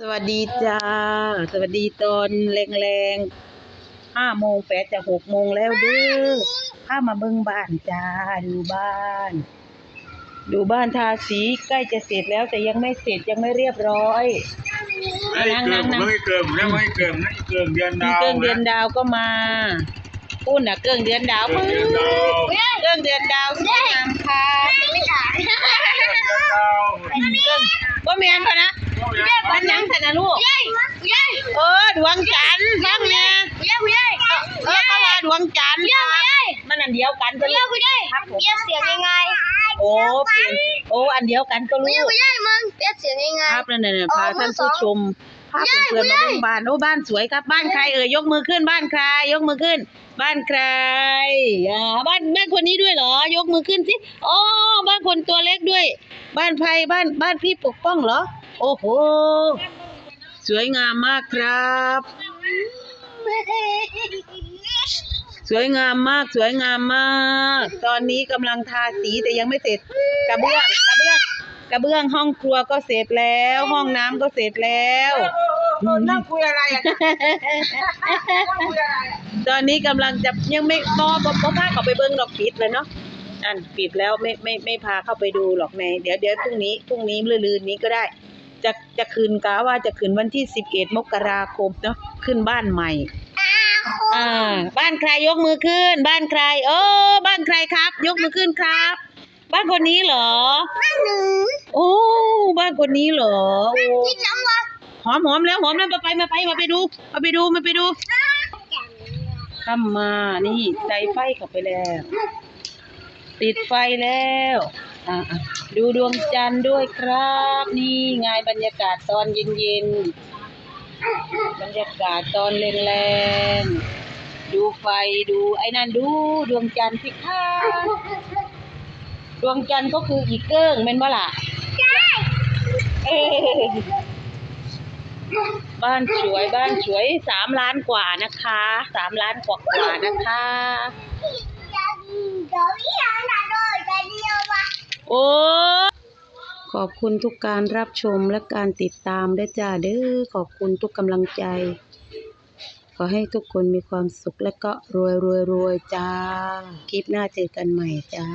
สวัสดีจ้า สวัสดีตอนแรงๆห้าโมงแปดจะหกโมงแล้วเด้อข้ามาเบิ่งบ้านจ้า ดูบ้าน ดูบ้านทาสีใกล้จะเสร็จแล้วแต่ยังไม่เสร็จยังไม่เรียบร้อยไม่เกิมไม่เกิมแล้วไม่เกิมนั่นเกิมเดือนมีดาวเครื่องเดือนดาวก็มาปุ้นน่ะเครื่องเดือนดาวเกิมืมอเดือนดาวเครื่องเดือนดาวสวยงามค่ะเดือนดาวเครื่องว่าแม่นพะนะมันยังแต่นะ ลูกเออดวงจันทร์ฟังเนี่ยเออเขาว่าดวงจันทร์ครับมันอันเดียวกันก็ลูกครับผมเสียงยังไงโอ้เปลี่ยนโอ้อันเดียวกันก็ลูไม่ใช่กไม่ใช่มึงเปลี่ยนเสียงยังไงครับนั่นน่ะพาอ๋อท่านมือสอผู้งชมพาเพื่อนๆมาเบิ่งบ้านโอ้บ้านสวยครับบ้านใครเอ่ยยกมือขึ้นบ้านใคร ยกมือขึ้น บ้านใครอ่าบ้านบ้านคนนี้ด้วยเหรอ ยกมือขึ้นสิอ๋อบ้านคนตัวเล็กด้วย บ้านใครบ้านบ้านพี่ปกป้องเหรอ โอ้โห สวยงามมากครับ สวยงามมากสวยงามมาก ตอนนี้กำลังทาสีแต่ยังไม่เสร็จ กระเบื้องกระเบื้องกระเบื้องห้องครัวก็เสร็จแล้ว ห้องน้ำก็เสร็จแล้วนั่งคุยอะไรอะตอนนี้กำลังจะยังไม่บอบอบพาเขาไปเบิ้งดอกปิดเลยเนาะอันปิดแล้วไม่ไม่ไม่พาเข้าไปดูหรอกแม่เดี๋ยวเดี๋ยวพรุ่งนี้พรุ่งนี้ลืนๆนี้ก็ได้ จะจะคืนกาว่าจะคืนวันที่สิบเอ็ดมกราคมเนาะขึ้นบ้านใหม่อ่าบ้านใครยกมือขึ้น บ้านใคร โอ้บ้านใครครับ ยกมือขึ้นครับ บ้านคนนี้เหรอหนึ่งโอ้บ้านคนนี้เหรอโอ้กินน้ำวะหอมหอมแล้วหอมแล้วมาไปมาไปมาไปดูมาไปดูมาไปดูทำมานี่ใส่ไฟเข้าไปแล้ว ติดไฟแล้ว อะอะดูดวงจันทร์ด้วยครับ นี่ไงบรรยากาศตอนเย็นๆ บรรยากาศตอนแรงๆ ดูไฟดูไอ้นั่นดูดวงจันทร์สิคะดวงจันทร์ก็คืออีเกิ้งเป็นบ่ล่ะเอ้ยบ้านสวยบ้านสวยสามล้านกว่านะคะสามล้านกว่ากว่านะคะโอ้ ขอบคุณทุกการรับชมและการติดตามด้วยจ้าเด้อ ขอบคุณทุกกำลังใจ ขอให้ทุกคนมีความสุขและก็รวยรวยรวยจ้า คลิปหน้าเจอกันใหม่จ้า